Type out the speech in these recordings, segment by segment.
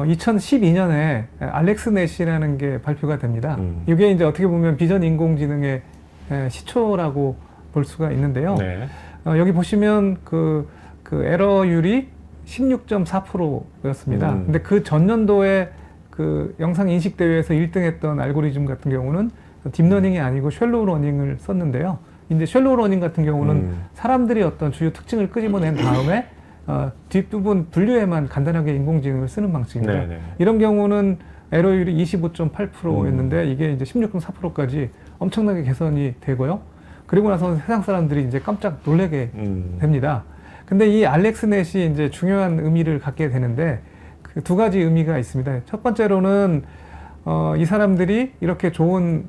어, 2012년에 알렉스 넷이라는 게 발표가 됩니다. 음. 이게 이제 어떻게 보면 비전 인공지능의 에, 시초라고 볼 수가 있는데요. 네. 어, 여기 보시면 그, 그 에러율이 16.4%였습니다. 음. 근데 그 전년도에 그 영상 인식 대회에서 1등했던 알고리즘 같은 경우는 딥러닝이 아니고 쉘로우 러닝을 썼는데요. 이제 쉘로우 러닝 같은 경우는 음. 사람들이 어떤 주요 특징을 끄집어낸 다음에 어, 뒷부분 분류에만 간단하게 인공지능을 쓰는 방식입니다. 네, 네. 이런 경우는 에러율이 25.8%였는데 이게 이제 16.4%까지 엄청나게 개선이 되고요. 그리고 나서 세상 사람들이 이제 깜짝 놀래게 음. 됩니다. 근데 이 알렉스넷이 이제 중요한 의미를 갖게 되는데 그 두 가지 의미가 있습니다. 첫 번째로는 어, 이 사람들이 이렇게 좋은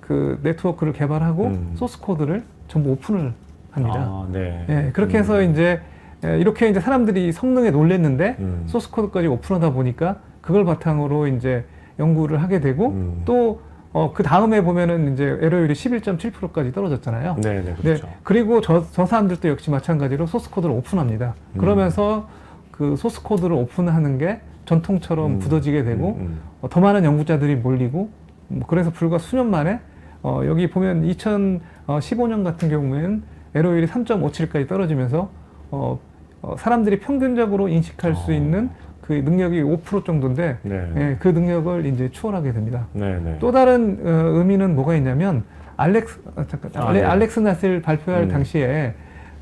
그 네트워크를 개발하고 음. 소스 코드를 전부 오픈을 합니다. 아, 네. 예, 그렇게 해서 음. 이제 예, 이렇게 이제 사람들이 성능에 놀랬는데 음. 소스 코드까지 오픈하다 보니까 그걸 바탕으로 이제 연구를 하게 되고 음. 또 어, 그 다음에 보면은 이제 에러율이 11.7%까지 떨어졌잖아요. 네, 네, 네, 그렇죠. 그리고 저, 저 사람들도 역시 마찬가지로 소스 코드를 오픈합니다. 음. 그러면서 그 소스 코드를 오픈하는 게 전통처럼 음. 굳어지게 되고 음, 음. 어, 더 많은 연구자들이 몰리고 뭐 그래서 불과 수년 만에 어, 여기 보면 2015년 같은 경우에는 에러율이 3.57까지 떨어지면서 어, 어, 사람들이 평균적으로 인식할 수 아. 있는 그 능력이 5% 정도인데 네. 예, 그 능력을 이제 추월하게 됩니다. 네, 네. 또 다른 어, 의미는 뭐가 있냐면 알렉스 아, 잠깐 아, 알레- 네. 알렉스낫을 발표할 음. 당시에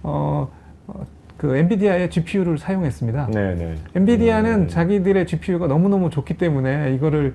어, 어, 그 엔비디아의 GPU를 사용했습니다. 네, 네. 엔비디아는 음. 자기들의 GPU가 너무너무 좋기 때문에 이거를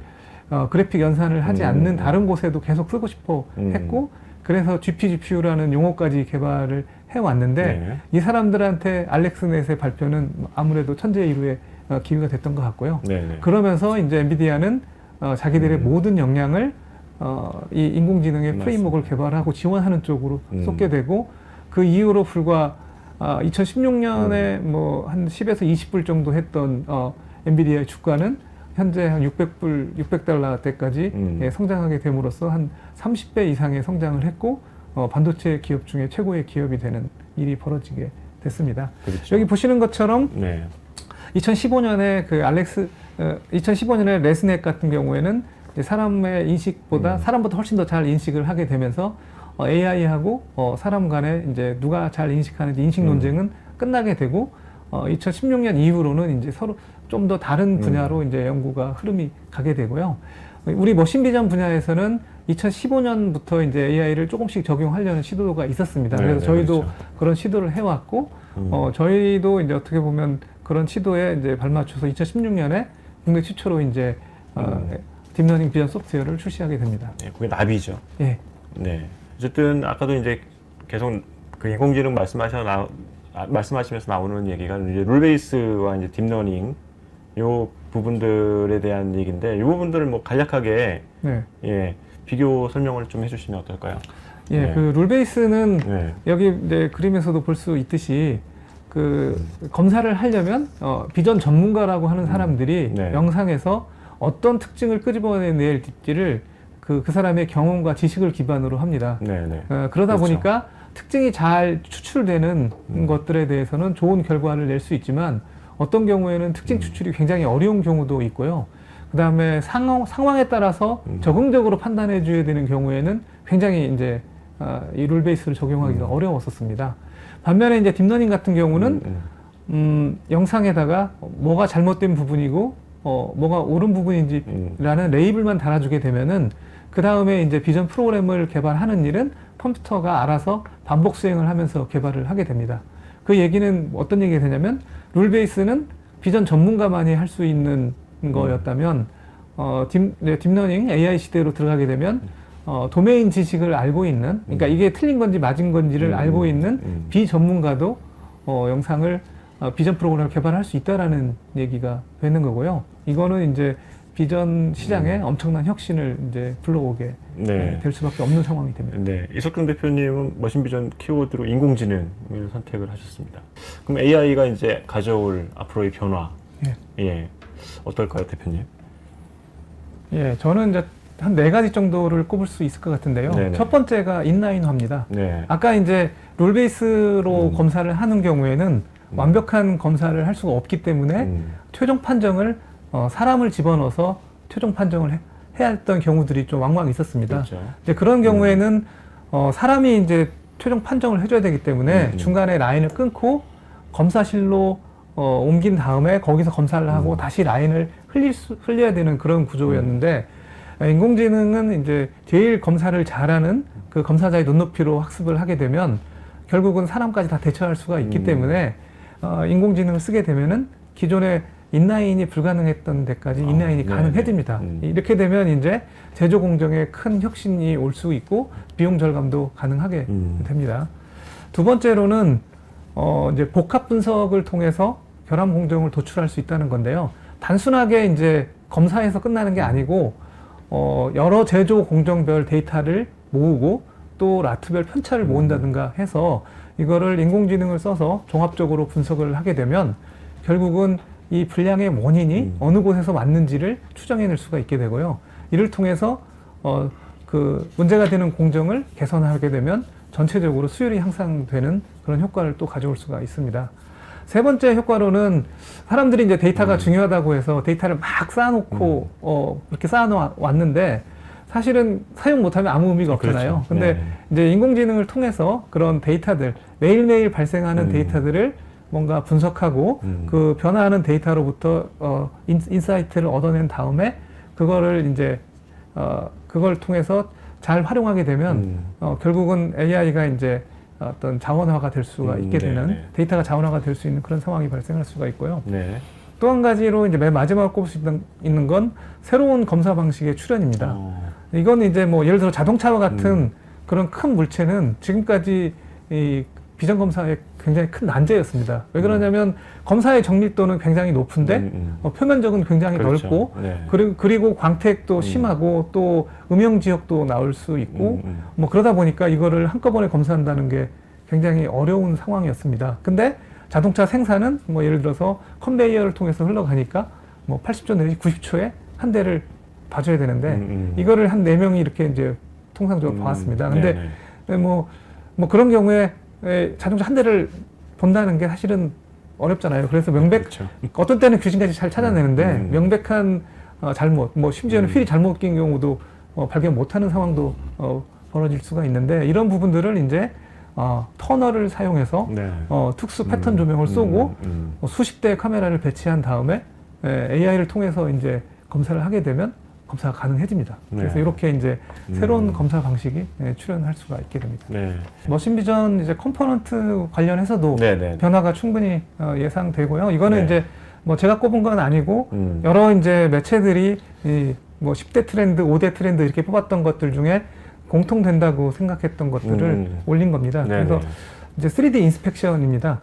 어, 그래픽 연산을 하지 음. 않는 다른 곳에도 계속 쓰고 싶어 음. 했고 그래서 GPGPU라는 용어까지 개발을 해왔는데 네. 이 사람들한테 알렉스넷의 발표는 아무래도 천재일우의 어, 기회가 됐던 것 같고요. 네, 네. 그러면서 이제 엔비디아는 어, 자기들의 음. 모든 역량을 어, 이 인공지능의 맞습니다. 프레임워크를 개발하고 지원하는 쪽으로 음. 쏟게 되고 그 이후로 불과 아, 2016년에 음. 뭐한 10에서 20불 정도 했던 어, 엔비디아의 주가는 현재 한 600불, 600달러 대까지 음. 예, 성장하게 됨으로써 한 30배 이상의 성장을 했고 어, 반도체 기업 중에 최고의 기업이 되는 일이 벌어지게 됐습니다. 그렇죠. 여기 보시는 것처럼 네. 2015년에 그 알렉스 어, 2015년에 레스넷 같은 경우에는 사람의 인식보다 음. 사람보다 훨씬 더 잘 인식을 하게 되면서 어, AI하고 어, 사람 간에 이제 누가 잘 인식하는지 인식 음. 논쟁은 끝나게 되고 어, 2016년 이후로는 이제 서로 좀 더 다른 음. 분야로 이제 연구가 흐름이 가게 되고요. 우리 머신 비전 분야에서는 2015년부터 이제 AI를 조금씩 적용하려는 시도가 있었습니다. 네, 그래서 네, 저희도 그렇죠. 그런 시도를 해왔고 음. 어, 저희도 이제 어떻게 보면 그런 시도에 이제 발맞춰서 2016년에 국내 최초로 이제 어, 음. 딥러닝 비전 소프트웨어를 출시하게 됩니다. 네, 그게 나비죠. 예. 네. 어쨌든 아까도 이제 계속 그 인공지능 말씀하셔 나 아, 말씀하시면서 나오는 얘기가 이제 룰 베이스와 이제 딥러닝 요 부분들에 대한 얘기인데 이 부분들을 뭐 간략하게 네. 예 비교 설명을 좀 해주시면 어떨까요? 예, 네. 그 룰베이스는 네. 여기 이제 그림에서도 볼 수 있듯이 그 검사를 하려면 어, 비전 전문가라고 하는 사람들이 네. 영상에서 어떤 특징을 끄집어내낼지를 그, 그 사람의 경험과 지식을 기반으로 합니다. 네, 네. 어, 그러다 그렇죠. 보니까 특징이 잘 추출되는 음. 것들에 대해서는 좋은 결과를 낼 수 있지만 어떤 경우에는 특징 음. 추출이 굉장히 어려운 경우도 있고요. 그 다음에 상황, 상황에 따라서 음. 적응적으로 판단해 줘야 되는 경우에는 굉장히 이제 아, 이 룰베이스를 적용하기가 음. 어려웠었습니다. 반면에 이제 딥러닝 같은 경우는 음, 음. 음, 영상에다가 뭐가 잘못된 부분이고 어, 뭐가 옳은 부분인지 음. 라는 레이블만 달아주게 되면은 그 다음에 이제 비전 프로그램을 개발하는 일은 컴퓨터가 알아서 반복 수행을 하면서 개발을 하게 됩니다. 그 얘기는 어떤 얘기가 되냐면 룰 베이스는 비전 전문가만이 할 수 있는 거였다면 어, 딥, 네, 딥러닝 AI 시대로 들어가게 되면 어, 도메인 지식을 알고 있는 그러니까 이게 틀린 건지 맞은 건지를 음, 알고 있는 음. 비전문가도 어, 영상을 어, 비전 프로그램을 개발할 수 있다라는 얘기가 되는 거고요. 이거는 이제 비전 시장에 엄청난 혁신을 이제 불러오게 음. 네. 될 수밖에 없는 상황이 됩니다. 네, 이석근 대표님은 머신 비전 키워드로 인공지능을 선택을 하셨습니다. 그럼 AI가 이제 가져올 앞으로의 변화, 예. 예, 어떨까요, 대표님? 예, 저는 이제 한 네 가지 정도를 꼽을 수 있을 것 같은데요. 네네. 첫 번째가 인라인화입니다. 네, 아까 이제 롤 베이스로 음. 검사를 하는 경우에는 완벽한 검사를 할 수가 없기 때문에 음, 최종 판정을 어, 사람을 집어넣어서 최종 판정을 해, 해야 했던 경우들이 좀 왕왕 있었습니다. 그렇죠. 이제 그런 경우에는 어, 사람이 이제 최종 판정을 해줘야 되기 때문에 음. 중간에 라인을 끊고 검사실로 어, 옮긴 다음에 거기서 검사를 하고 음. 다시 라인을 흘릴 수, 흘려야 되는 그런 구조였는데 인공지능은 이제 제일 검사를 잘하는 그 검사자의 눈높이로 학습을 하게 되면 결국은 사람까지 다 대처할 수가 있기 음. 때문에 어, 인공지능을 쓰게 되면은 기존에 인라인이 불가능했던 데까지 아, 인라인이 네, 가능해집니다. 네. 음. 이렇게 되면 이제 제조 공정에 큰 혁신이 올 수 있고 비용 절감도 가능하게 음. 됩니다. 두 번째로는 어 이제 복합 분석을 통해서 결함 공정을 도출할 수 있다는 건데요. 단순하게 이제 검사에서 끝나는 게 아니고 어 여러 제조 공정별 데이터를 모으고 또 라트별 편차를 음. 모은다든가 해서 이거를 인공지능을 써서 종합적으로 분석을 하게 되면 결국은 이 불량의 원인이 음. 어느 곳에서 왔는지를 추정해낼 수가 있게 되고요. 이를 통해서 어, 그 문제가 되는 공정을 개선하게 되면 전체적으로 수율이 향상되는 그런 효과를 또 가져올 수가 있습니다. 세 번째 효과로는 사람들이 이제 데이터가 음. 중요하다고 해서 데이터를 막 쌓아놓고 어, 이렇게 쌓아놓았는데 사실은 사용 못하면 아무 의미가 아, 그렇죠. 없잖아요. 근데 네. 이제 인공지능을 통해서 그런 데이터들 매일매일 발생하는 음. 데이터들을 뭔가 분석하고 음. 그 변화하는 데이터로부터 어, 인, 인사이트를 얻어낸 다음에 그거를 이제 어, 그걸 통해서 잘 활용하게 되면 음. 어, 결국은 AI가 이제 어떤 자원화가 될 수가 음, 있게 네, 되는 네. 데이터가 자원화가 될 수 있는 그런 상황이 발생할 수가 있고요. 네. 또 한 가지로 이제 맨 마지막으로 꼽을 수 있는, 있는 건 새로운 검사 방식의 출현입니다. 어. 이건 이제 뭐 예를 들어 자동차와 같은 음. 그런 큰 물체는 지금까지 이 비전 검사의 굉장히 큰 난제였습니다. 왜 그러냐면 검사의 정밀도는 굉장히 높은데 음, 음. 어, 표면적은 굉장히 그렇죠. 넓고 네. 그리고, 그리고 광택도 음. 심하고 또 음영 지역도 나올 수 있고 음, 음. 뭐 그러다 보니까 이거를 한꺼번에 검사한다는 게 굉장히 어려운 상황이었습니다. 근데 자동차 생산은 뭐 예를 들어서 컨베이어를 통해서 흘러가니까 뭐 80초 내지 90초에 한 대를 봐줘야 되는데 음, 음. 이거를 한 네 명이 이렇게 이제 통상적으로 음, 봐왔습니다. 근데 네네. 네, 뭐, 뭐 그런 경우에 에, 자동차 한 대를 본다는 게 사실은 어렵잖아요. 그래서 명백, 그렇죠. 어떤 때는 귀신까지 잘 찾아내는데 음. 명백한 어, 잘못, 뭐 심지어는 음. 휠이 잘못 낀 경우도 어, 발견 못하는 상황도 어, 벌어질 수가 있는데 이런 부분들을 이제 어, 터널을 사용해서 네. 어, 특수 패턴 음, 조명을 쏘고 음, 음. 뭐 수십 대의 카메라를 배치한 다음에 AI를 통해서 이제 검사를 하게 되면 검사가 가능해집니다. 그래서 네. 이렇게 이제 새로운 음. 검사 방식이 예, 출현할 수가 있게 됩니다. 네. 머신 비전 이제 컴포넌트 관련해서도 네 네. 변화가 충분히 어, 예상되고요. 이거는 네. 이제 뭐 제가 꼽은 건 아니고 음. 여러 이제 매체들이 이뭐 10대 트렌드, 5대 트렌드 이렇게 뽑았던 것들 중에 공통된다고 생각했던 것들을 음. 올린 겁니다. 네네. 그래서 이제 3D 인스펙션입니다.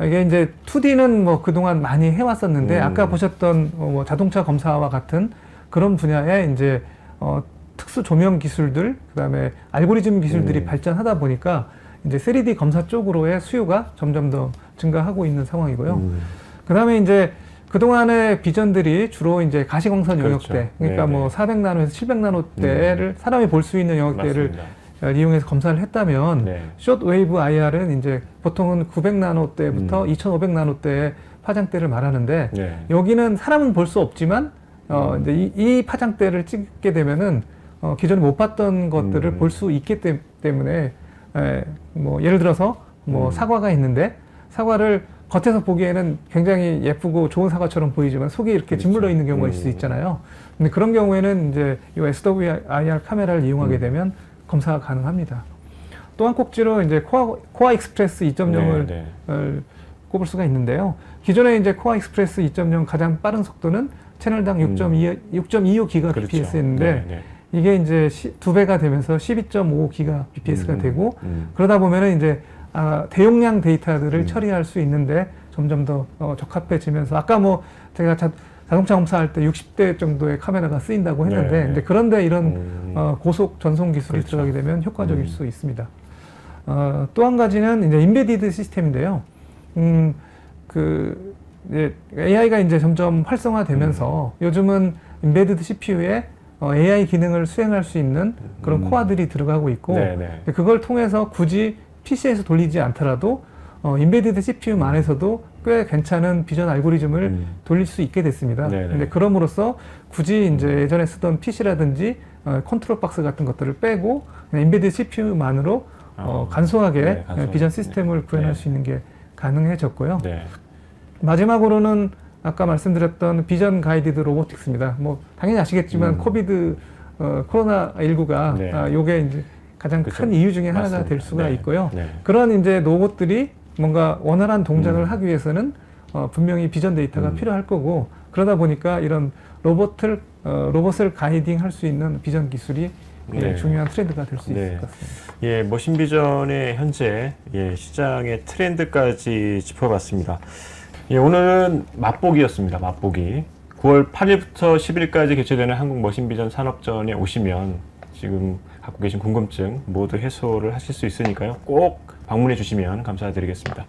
이게 이제 2D는 뭐 그동안 많이 해왔었는데 음. 아까 보셨던 어, 뭐 자동차 검사와 같은 그런 분야에 이제 어, 특수 조명 기술들 그다음에 알고리즘 기술들이 음. 발전하다 보니까 이제 3D 검사 쪽으로의 수요가 점점 더 증가하고 있는 상황이고요. 음. 그다음에 이제 그동안의 비전들이 주로 이제 가시광선 그렇죠. 영역대, 그러니까 네네. 뭐 400나노에서 700나노대를 사람이 볼 수 있는 영역대를 맞습니다. 어, 이용해서 검사를 했다면 네. 숏웨이브 IR은 이제 보통은 900나노대부터 음. 2500나노대의 파장대를 말하는데 네. 여기는 사람은 볼 수 없지만 어 음. 이제 이, 이 파장대를 찍게 되면은 어 기존에 못 봤던 것들을 음. 볼수 있기 때, 때문에 에, 뭐 예를 들어서 뭐 음. 사과가 있는데 사과를 겉에서 보기에는 굉장히 예쁘고 좋은 사과처럼 보이지만 속에 이렇게 그렇죠. 짓물러 있는 경우가 있을 수 음. 있잖아요. 근데 그런 경우에는 이제 이 SWIR 카메라를 이용하게 음. 되면 검사가 가능합니다. 또한 꼭지로 이제 코아, 코아 익스프레스 2.0을 네, 네. 어, 꼽을 수가 있는데요. 기존에 이제 코아 익스프레스 2.0 가장 빠른 속도는 채널당 음. 6.2 6.25 기가 그렇죠. bps였는데 네, 네. 이게 이제 시, 두 배가 되면서 12.5 기가 bps가 음, 되고 음. 그러다 보면은 이제 아, 대용량 데이터들을 음. 처리할 수 있는데 점점 더 어, 적합해지면서 아까 뭐 제가 자, 자동차 검사할 때 60대 정도의 카메라가 쓰인다고 했는데 네, 네. 그런데 이런 음. 어, 고속 전송 기술이 그렇죠. 들어가게 되면 효과적일 음. 수 있습니다. 어, 또 한 가지는 이제 인베디드 시스템인데요. 음, 그 이제 AI가 이제 점점 활성화되면서 음. 요즘은 인베디드 CPU에 어, AI 기능을 수행할 수 있는 그런 음. 코어들이 들어가고 있고 네, 네. 그걸 통해서 굳이 PC에서 돌리지 않더라도 어, 인베디드 CPU 안에서도 꽤 괜찮은 비전 알고리즘을 음. 돌릴 수 있게 됐습니다. 네네. 근데 그럼으로써 굳이 이제 예전에 쓰던 PC라든지 어, 컨트롤 박스 같은 것들을 빼고 인베디드 CPU만으로 어, 어, 간소하게 네, 간소하게. 비전 시스템을 구현할 네. 수 있는 게 가능해졌고요. 네. 마지막으로는 아까 말씀드렸던 비전 가이디드 로보틱스입니다. 뭐 당연히 아시겠지만 음. 코비드 어, 코로나 19가 네. 아, 요게 이제 가장 그쵸. 큰 이유 중에 하나가 맞습니다. 될 수가 네. 있고요. 네. 그런 이제 로봇들이 뭔가 원활한 동작을 음. 하기 위해서는 어, 분명히 비전 데이터가 음. 필요할 거고 그러다 보니까 이런 로봇을 어, 로봇을 가이딩 할 수 있는 비전 기술이 예, 네. 중요한 트렌드가 될수 네. 있을 것 같습니다. 예, 머신 비전의 현재 예, 시장의 트렌드까지 짚어봤습니다. 예, 오늘은 맛보기였습니다. 맛보기. 9월 8일부터 10일까지 개최되는 한국 머신 비전 산업전에 오시면 지금 갖고 계신 궁금증 모두 해소를 하실 수 있으니까요. 꼭 방문해 주시면 감사드리겠습니다.